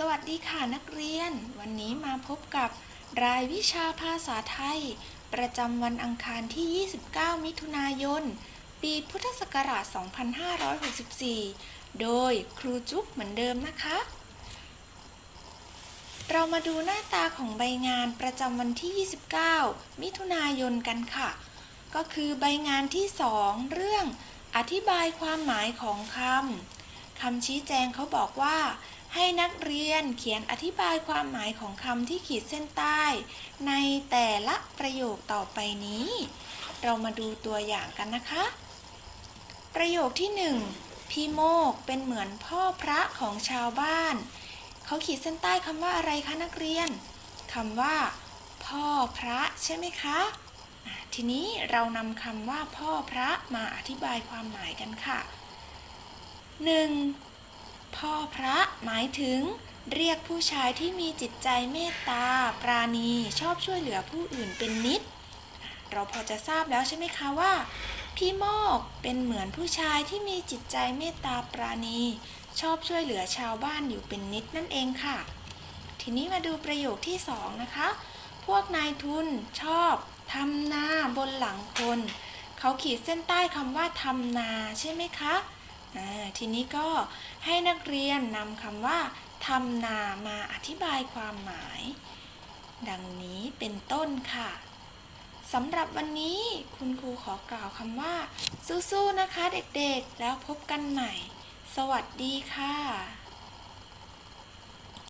สวัสดีค่ะนักเรียน วันนี้มาพบกับรายวิชาภาษาไทย ประจำวันอังคารที่ 29 มิถุนายน ปีพุทธศักราช 2564 โดยครูจุ๊บเหมือนเดิมนะคะ เรามาดูหน้าตาของใบงานประจำวันที่ 29 มิถุนายนกันค่ะ ก็คือใบงานที่ 2 เรื่องอธิบายความหมายของคำ คำชี้แจงเขาบอกว่า ให้นักเรียนเขียนอธิบายความหมายของคำที่ขีดเส้นใต้ ในแต่ละประโยคต่อไปนี้ เรามาดูตัวอย่างกันนะคะ ประโยคที่หนึ่งพี่โมกเป็นเหมือนพ่อพระของชาวบ้าน เขาขีดเส้นใต้คำว่าอะไรคะนักเรียนคำว่า พ่อพระใช่ไหมคะทีนี้เรานำคำว่าพ่อพระมาอธิบายความหมายกันค่ะ 1. พ่อพระหมายถึง เรียกผู้ชายที่มีจิตใจเมตตา ปราณีชอบช่วยเหลือผู้อื่นเป็นนิด เราพอจะทราบแล้วใช่ไหมคะว่า พี่โมกเป็นเหมือนผู้ชายที่มีจิตใจเมตตาปราณี ชอบช่วยเหลือชาวบ้านอยู่เป็นนิดนั่นเองค่ะ ทีนี้มาดูประโยคที่สองนะคะ พวกนายทุนชอบทำนาบนหลังคน เขาขีดเส้นใต้คำว่าทำนาใช่ไหมคะ ทีนี้ก็ให้นักเรียนนำคำว่าทำนามาอธิบายความหมาย ดังนี้เป็นต้นค่ะสำหรับวันนี้คุณครูขอกล่าวคำว่า สู้ๆนะคะเด็กๆ แล้วพบกันใหม่ สวัสดีค่ะ